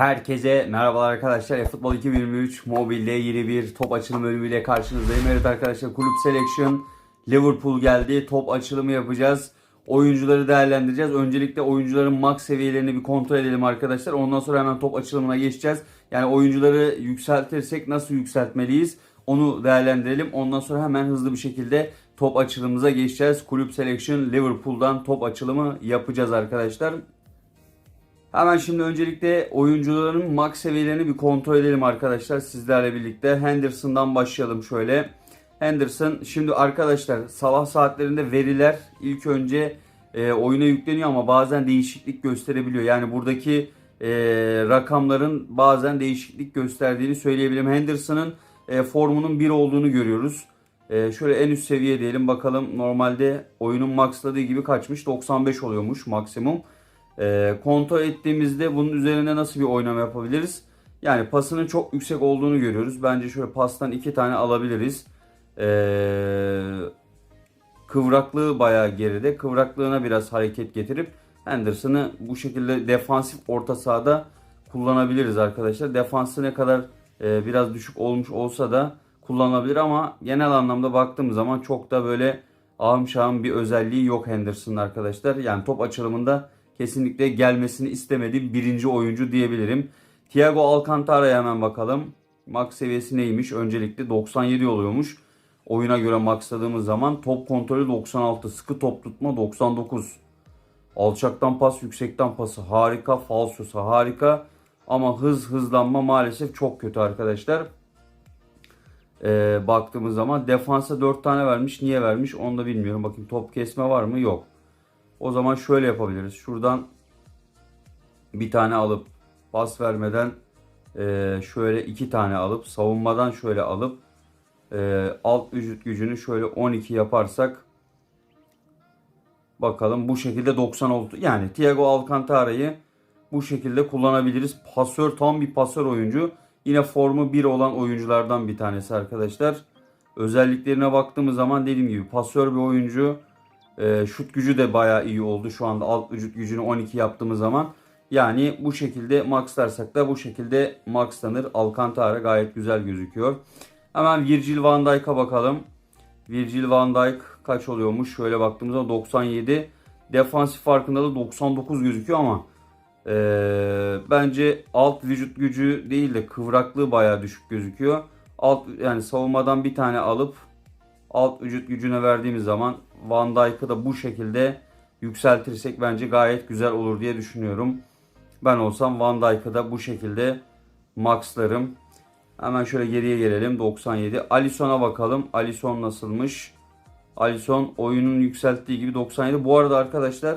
Herkese merhabalar arkadaşlar. eFootball 2023 mobilde yeni bir top açılım bölümüyle karşınızdayım. Evet arkadaşlar Kulüp Selection Liverpool geldi. Top açılımı yapacağız. Oyuncuları değerlendireceğiz. Öncelikle oyuncuların max seviyelerini bir kontrol edelim arkadaşlar. Ondan sonra hemen top açılımına geçeceğiz. Yani oyuncuları yükseltirsek nasıl yükseltmeliyiz? Onu değerlendirelim. Ondan sonra hemen hızlı bir şekilde top açılımımıza geçeceğiz. Kulüp Selection Liverpool'dan top açılımı yapacağız arkadaşlar. Hemen şimdi öncelikle oyuncuların max seviyelerini bir kontrol edelim arkadaşlar sizlerle birlikte. Henderson'dan başlayalım şöyle. Henderson şimdi arkadaşlar sabah saatlerinde veriler ilk önce e, oyuna yükleniyor ama bazen değişiklik gösterebiliyor. Yani buradaki e, rakamların bazen değişiklik gösterdiğini söyleyebilirim. Henderson'ın e, formunun 1 olduğunu görüyoruz. E, şöyle en üst seviye diyelim bakalım normalde oyunun maxladığı gibi kaçmış 95 oluyormuş maksimum. E, kontrol ettiğimizde bunun üzerine nasıl bir oynama yapabiliriz? Yani pasının çok yüksek olduğunu görüyoruz. Bence şöyle pastan iki tane alabiliriz. E, kıvraklığı bayağı geride. Kıvraklığına biraz hareket getirip Henderson'ı bu şekilde defansif orta sahada kullanabiliriz arkadaşlar. Defansı ne kadar e, biraz düşük olmuş olsa da kullanılabilir ama genel anlamda baktığım zaman çok da böyle şahım bir özelliği yok Henderson'ın arkadaşlar. Yani top açılımında kesinlikle gelmesini istemediğim birinci oyuncu diyebilirim. Thiago Alcantara'ya hemen bakalım. Max seviyesi neymiş? Öncelikle 97 oluyormuş. Oyuna göre maxladığımız zaman top kontrolü 96, sıkı top tutma 99. Alçaktan pas, yüksekten pası harika, falsosu harika. Ama hız, hızlanma maalesef çok kötü arkadaşlar. Ee, baktığımız zaman defansa 4 tane vermiş. Niye vermiş onu da bilmiyorum. Bakayım top kesme var mı? Yok. O zaman şöyle yapabiliriz. Şuradan bir tane alıp pas vermeden e, şöyle iki tane alıp savunmadan şöyle alıp e, alt vücut gücünü şöyle 12 yaparsak bakalım bu şekilde 90 oldu. Yani Thiago Alcantara'yı bu şekilde kullanabiliriz. Pasör tam bir pasör oyuncu. Yine formu 1 olan oyunculardan bir tanesi arkadaşlar. Özelliklerine baktığımız zaman dediğim gibi pasör bir oyuncu. E, şut gücü de bayağı iyi oldu. Şu anda alt vücut gücünü 12 yaptığımız zaman. Yani bu şekilde maxlarsak da bu şekilde maxlanır. Alcantara gayet güzel gözüküyor. Hemen Virgil van Dijk'a bakalım. Virgil van Dijk kaç oluyormuş? Şöyle baktığımızda 97. Defansif farkındalığı 99 gözüküyor ama e, bence alt vücut gücü değil de kıvraklığı bayağı düşük gözüküyor. Alt yani savunmadan bir tane alıp alt vücut gücüne verdiğimiz zaman Van Dijk'ı da bu şekilde yükseltirsek bence gayet güzel olur diye düşünüyorum. Ben olsam Van Dijk'ı da bu şekilde maxlarım. Hemen şöyle geriye gelelim. 97. Alisson'a bakalım. Alisson nasılmış? Alisson oyunun yükselttiği gibi 97. Bu arada arkadaşlar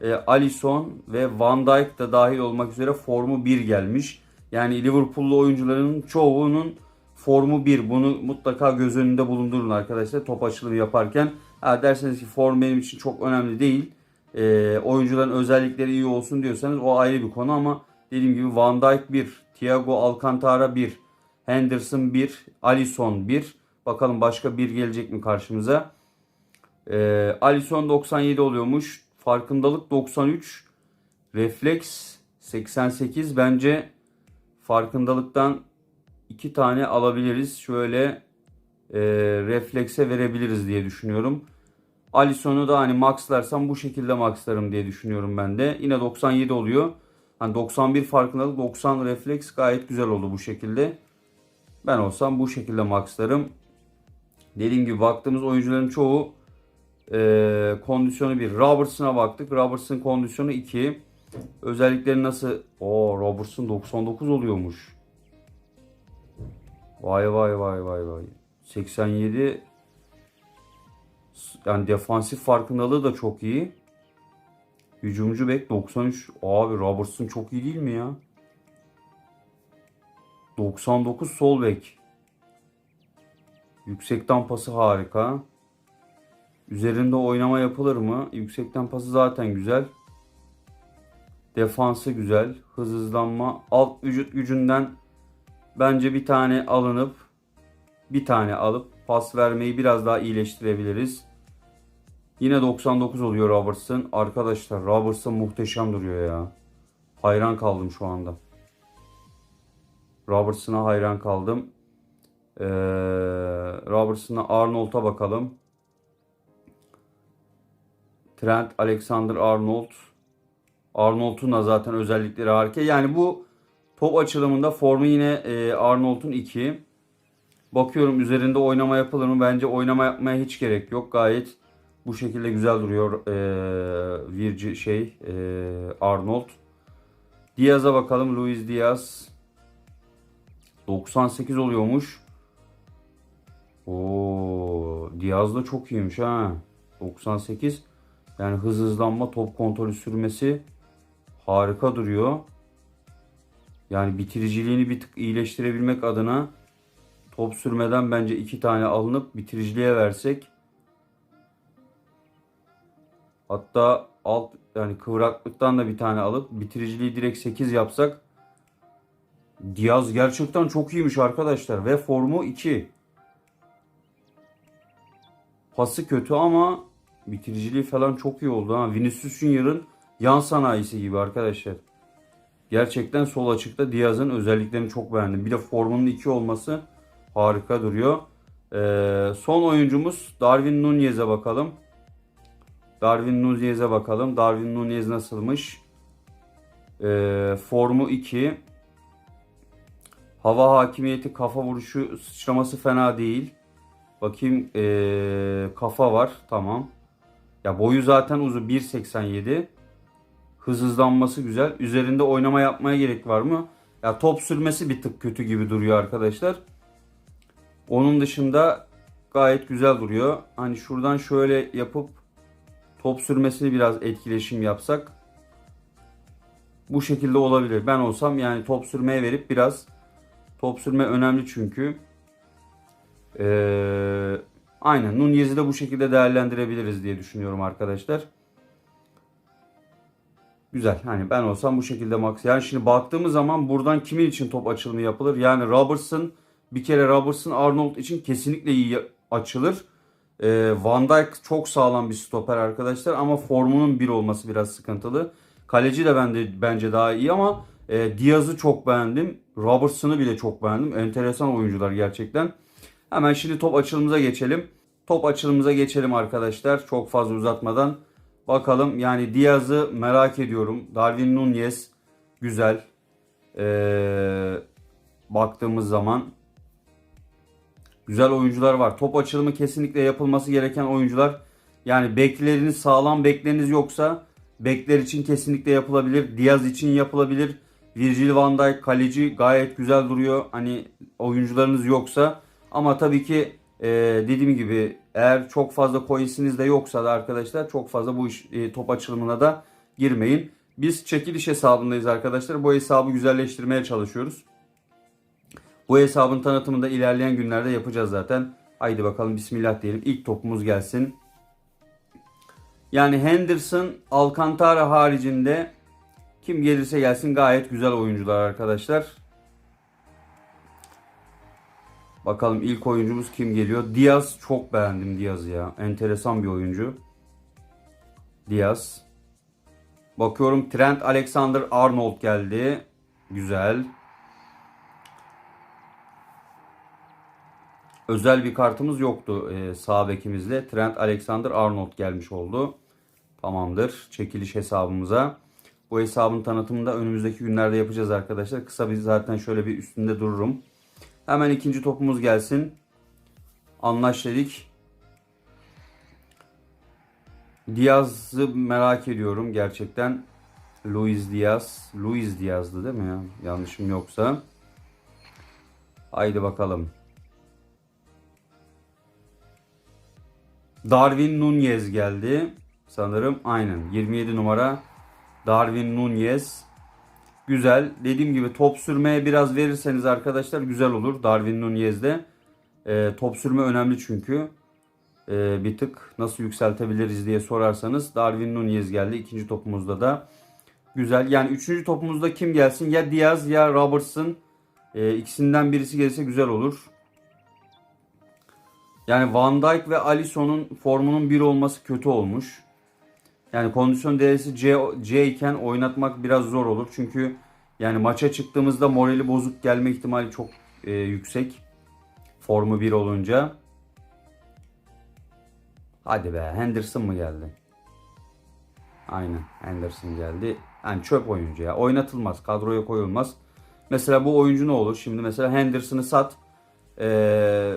e, Alisson ve Van Dijk da dahil olmak üzere formu 1 gelmiş. Yani Liverpool'lu oyuncuların çoğunun formu 1. Bunu mutlaka göz önünde bulundurun arkadaşlar top açılımı yaparken. Ha, derseniz ki form benim için çok önemli değil. E, oyuncuların özellikleri iyi olsun diyorsanız o ayrı bir konu ama dediğim gibi Van Dijk 1, Thiago Alcantara 1, Henderson 1, Alisson 1. Bakalım başka bir gelecek mi karşımıza? E, Alisson 97 oluyormuş. Farkındalık 93. Refleks 88. Bence farkındalıktan iki tane alabiliriz. Şöyle e, reflekse verebiliriz diye düşünüyorum. Alisson'u da hani maxlarsam bu şekilde maxlarım diye düşünüyorum ben de. Yine 97 oluyor. Hani 91 farkındalık 90 refleks gayet güzel oldu bu şekilde. Ben olsam bu şekilde maxlarım. Dediğim gibi baktığımız oyuncuların çoğu e, kondisyonu 1. Robertson'a baktık. Robertson kondisyonu 2. Özellikleri nasıl? O Robertson 99 oluyormuş. Vay vay vay vay vay. 87 yani defansif farkındalığı da çok iyi. Hücumcu bek 93. Abi Robertson çok iyi değil mi ya? 99 sol bek. Yüksekten pası harika. Üzerinde oynama yapılır mı? Yüksekten pası zaten güzel. Defansı güzel. Hız hızlanma. Alt vücut gücünden bence bir tane alınıp bir tane alıp pas vermeyi biraz daha iyileştirebiliriz. Yine 99 oluyor Robertson. Arkadaşlar Robertson muhteşem duruyor ya. Hayran kaldım şu anda. Robertson'a hayran kaldım. Ee, Robertson'a Arnold'a bakalım. Trent Alexander-Arnold. Arnold'un da zaten özellikleri harika. Yani bu top açılımında formu yine e, Arnold'un 2. Bakıyorum üzerinde oynama yapılır mı? Bence oynama yapmaya hiç gerek yok. Gayet bu şekilde güzel duruyor e, Virgi şey e, Arnold. Diaz'a bakalım. Luis Diaz. 98 oluyormuş. Oo, Diaz da çok iyiymiş ha. 98. Yani hız hızlanma, top kontrolü sürmesi harika duruyor. Yani bitiriciliğini bir tık iyileştirebilmek adına top sürmeden bence iki tane alınıp bitiriciliğe versek hatta alt yani kıvraklıktan da bir tane alıp bitiriciliği direkt 8 yapsak Diaz gerçekten çok iyiymiş arkadaşlar ve formu 2. Pası kötü ama bitiriciliği falan çok iyi oldu ha. Vinicius Junior'ın yan sanayisi gibi arkadaşlar. Gerçekten sol açıkta Diaz'ın özelliklerini çok beğendim. Bir de formunun 2 olması harika duruyor. Ee, son oyuncumuz Darwin Nunez'e bakalım. Darwin Nunez'e bakalım. Darwin Nunez nasılmış? Ee, formu 2. Hava hakimiyeti, kafa vuruşu, sıçraması fena değil. Bakayım ee, kafa var. Tamam. Ya boyu zaten uzun 1.87. Hız hızlanması güzel. Üzerinde oynama yapmaya gerek var mı? Ya top sürmesi bir tık kötü gibi duruyor arkadaşlar. Onun dışında gayet güzel duruyor. Hani şuradan şöyle yapıp top sürmesini biraz etkileşim yapsak bu şekilde olabilir. Ben olsam yani top sürmeye verip biraz top sürme önemli çünkü. Ee, aynen Nunez'i de bu şekilde değerlendirebiliriz diye düşünüyorum arkadaşlar. Güzel. Hani ben olsam bu şekilde max. Yani şimdi baktığımız zaman buradan kimin için top açılımı yapılır? Yani Robertson bir kere Robertson Arnold için kesinlikle iyi açılır. Ee, Van Dijk çok sağlam bir stoper arkadaşlar ama formunun bir olması biraz sıkıntılı. Kaleci de bende bence daha iyi ama e, Diaz'ı çok beğendim. Robertson'ı bile çok beğendim. Enteresan oyuncular gerçekten. Hemen şimdi top açılımıza geçelim. Top açılımıza geçelim arkadaşlar. Çok fazla uzatmadan. Bakalım yani Diaz'ı merak ediyorum. Darwin Nunez güzel. Ee, baktığımız zaman güzel oyuncular var. Top açılımı kesinlikle yapılması gereken oyuncular. Yani bekleriniz sağlam bekleriniz yoksa bekler için kesinlikle yapılabilir. Diaz için yapılabilir. Virgil van Dijk kaleci gayet güzel duruyor. Hani oyuncularınız yoksa ama tabii ki e, dediğim gibi eğer çok fazla coinsiniz de yoksa da arkadaşlar çok fazla bu iş, e, top açılımına da girmeyin. Biz çekiliş hesabındayız arkadaşlar. Bu hesabı güzelleştirmeye çalışıyoruz. Bu hesabın tanıtımını da ilerleyen günlerde yapacağız zaten. Haydi bakalım bismillah diyelim. İlk topumuz gelsin. Yani Henderson, Alcantara haricinde kim gelirse gelsin gayet güzel oyuncular arkadaşlar. Bakalım ilk oyuncumuz kim geliyor? Diaz çok beğendim Diaz'ı ya. Enteresan bir oyuncu. Diaz. Bakıyorum Trent Alexander Arnold geldi. Güzel. Özel bir kartımız yoktu e, sağ bekimizle. Trent Alexander Arnold gelmiş oldu. Tamamdır. Çekiliş hesabımıza. Bu hesabın tanıtımını da önümüzdeki günlerde yapacağız arkadaşlar. Kısa bir zaten şöyle bir üstünde dururum. Hemen ikinci topumuz gelsin. Anlaş dedik. Diaz'ı merak ediyorum gerçekten. Luis Diaz. Luis Diaz'dı değil mi ya? Yanlışım yoksa. Haydi bakalım. Darwin Nunez geldi. Sanırım aynen 27 numara Darwin Nunez. Güzel. Dediğim gibi top sürmeye biraz verirseniz arkadaşlar güzel olur. Darwin Nunez'de. E, top sürme önemli çünkü. E, bir tık nasıl yükseltebiliriz diye sorarsanız Darwin Nunez geldi. İkinci topumuzda da güzel. Yani üçüncü topumuzda kim gelsin? Ya Diaz ya Robertson. E, ikisinden birisi gelirse güzel olur. Yani Van Dijk ve Alisson'un formunun bir olması kötü olmuş. Yani kondisyon değerisi C, C iken oynatmak biraz zor olur. Çünkü Yani maça çıktığımızda morali bozuk gelme ihtimali çok e, yüksek. Formu 1 olunca. Hadi be Henderson mı geldi? Aynen Henderson geldi. Yani çöp oyuncu ya. Oynatılmaz. Kadroya koyulmaz. Mesela bu oyuncu ne olur? Şimdi mesela Henderson'ı sat. Ee,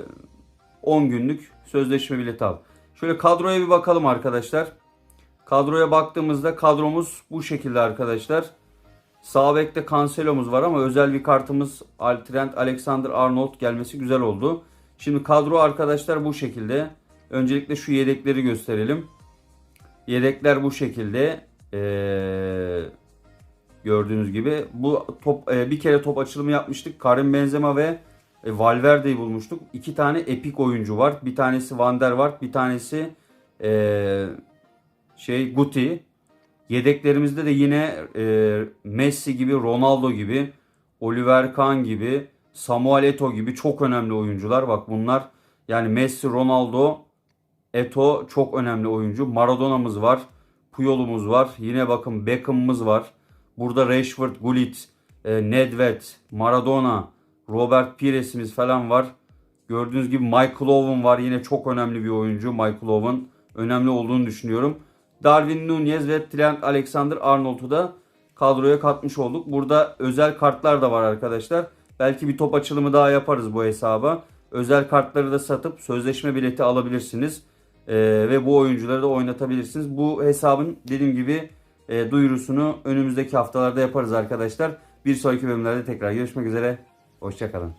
10 günlük sözleşme bileti al. Şöyle kadroya bir bakalım arkadaşlar. Kadroya baktığımızda kadromuz bu şekilde arkadaşlar. Sağ bekte Cancelo'muz var ama özel bir kartımız Trent Alexander Arnold gelmesi güzel oldu. Şimdi kadro arkadaşlar bu şekilde. Öncelikle şu yedekleri gösterelim. Yedekler bu şekilde. Ee, gördüğünüz gibi bu top e, bir kere top açılımı yapmıştık. Karim Benzema ve e, Valverde'yi bulmuştuk. İki tane epik oyuncu var. Bir tanesi Van der Vaart, bir tanesi e, şey Guti. Yedeklerimizde de yine e, Messi gibi, Ronaldo gibi, Oliver Kahn gibi, Samuel Eto'o gibi çok önemli oyuncular. Bak bunlar yani Messi, Ronaldo, Eto çok önemli oyuncu. Maradona'mız var. Puyol'umuz var. Yine bakın Beckham'ımız var. Burada Rashford, Gullit, e, Nedved, Maradona, Robert Pires'imiz falan var. Gördüğünüz gibi Michael Owen var. Yine çok önemli bir oyuncu. Michael Owen önemli olduğunu düşünüyorum. Darwin Nunez ve Trent Alexander-Arnold'u da kadroya katmış olduk. Burada özel kartlar da var arkadaşlar. Belki bir top açılımı daha yaparız bu hesaba. Özel kartları da satıp sözleşme bileti alabilirsiniz. Ee, ve bu oyuncuları da oynatabilirsiniz. Bu hesabın dediğim gibi e, duyurusunu önümüzdeki haftalarda yaparız arkadaşlar. Bir sonraki bölümlerde tekrar görüşmek üzere. Hoşçakalın.